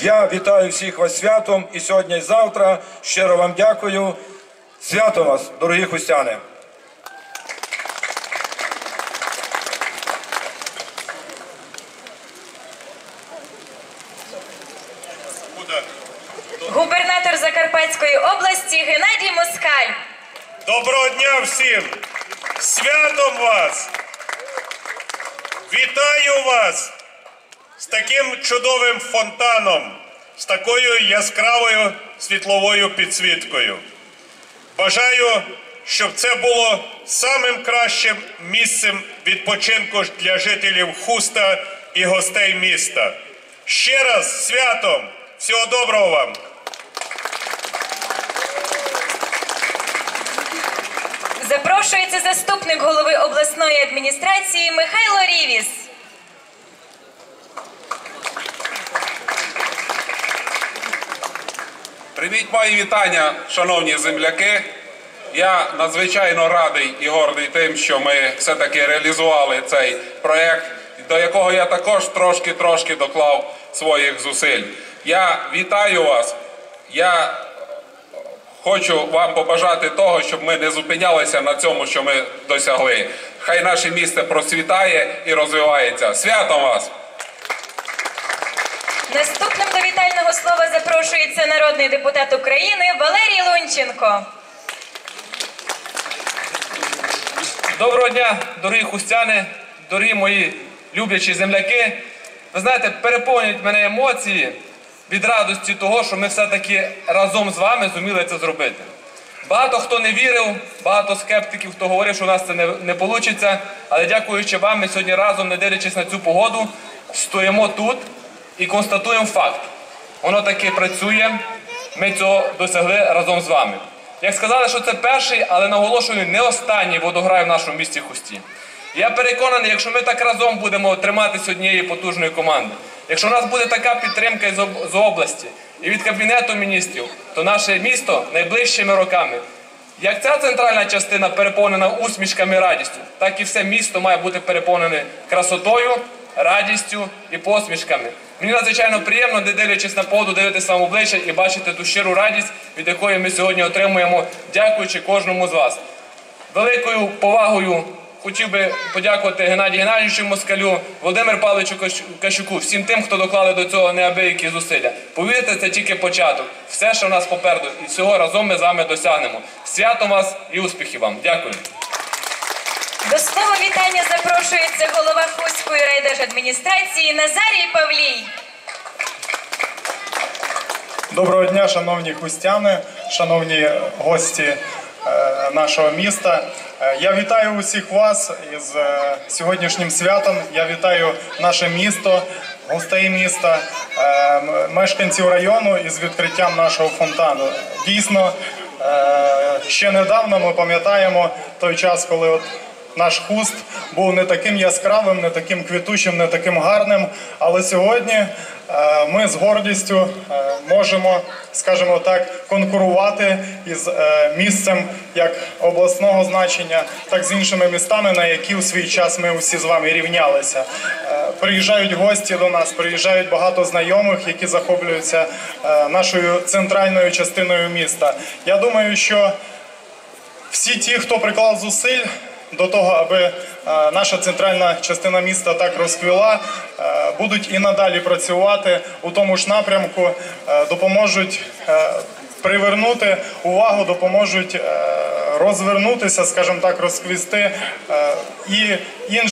Я вітаю всіх вас святом і сьогодні, і завтра. Щиро вам дякую. Свято вас, дорогі хустяни! Губернатор Закарпатської області Геннадій Москаль. Доброго дня всім! Святом вас! Вітаю вас таким чудовим фонтаном, з такою яскравою світловою підсвіткою. Бажаю, щоб це було самим кращим місцем відпочинку для жителів Хуста і гостей міста. Ще раз святом! Всього доброго вам! Запрошується заступник голови обласної адміністрації Михайло Рівіс. Прийміть мої вітання, шановні земляки. Я надзвичайно радий і гордий тим, що ми все-таки реалізували цей проект, до якого я також трошки-трошки доклав своїх зусиль. Я вітаю вас. Я хочу вам побажати того, щоб ми не зупинялися на цьому, що ми досягли. Хай наше місто процвітає і розвивається. Святом вас! Наступним до вітального слова запрошується народний депутат України Валерій Лунченко. Доброго дня, дорогі хустяни, дорогі мої люблячі земляки. Ви знаєте, переповнюють мене емоції від радості того, що ми все-таки разом з вами зуміли це зробити. Багато хто не вірив, багато скептиків, хто говорив, що у нас це не, не вийде. Але дякуючи вам, ми сьогодні разом, не дивлячись на цю погоду, стоїмо тут і констатуємо факт. Воно таки працює. Ми цього досягли разом з вами. Як сказали, що це перший, але наголошую, не останній водограй в нашому місті Хусті. Я переконаний, якщо ми так разом будемо триматися однієї потужної команди, якщо у нас буде така підтримка з області і від Кабінету міністрів, то наше місто найближчими роками, як ця центральна частина переповнена усмішками і радістю, так і все місто має бути переповнене красотою, радістю і посмішками. Мені надзвичайно приємно, не дивлячись на погоду, дивитися вам обличчя і бачити ту щиру радість, від якої ми сьогодні отримуємо, дякуючи кожному з вас. Великою повагою хотів би подякувати Геннадію Геннадійовичу Москалю, Володимиру Павловичу Кащуку, всім тим, хто доклали до цього неабиякі зусилля. Повірте, це тільки початок. Все, що в нас попереду, і всього разом ми з вами досягнемо. Свято вас і успіхів вам. Дякую. До слова вітання запрошується голова Хуської райдержадміністрації Назарій Павлій. Доброго дня, шановні хустяни, шановні гості е, нашого міста. Е, Я вітаю усіх вас із е, сьогоднішнім святом. Я вітаю наше місто, гостей міста, мешканців району із відкриттям нашого фонтану. Дійсно, ще недавно ми пам'ятаємо той час, коли от наш хуст був не таким яскравим, не таким квітучим, не таким гарним. Але сьогодні е, ми з гордістю е, можемо, скажімо так, конкурувати із е, місцем як обласного значення, так з іншими містами, на які у свій час ми усі з вами рівнялися. Приїжджають гості до нас, приїжджають багато знайомих, які захоплюються нашою центральною частиною міста. Я думаю, що всі ті, хто приклав зусиль до того, аби е, наша центральна частина міста так розквіла, е, будуть і надалі працювати у тому ж напрямку, е, допоможуть привернути увагу, допоможуть розвернутися, скажімо так, розквісти і інші.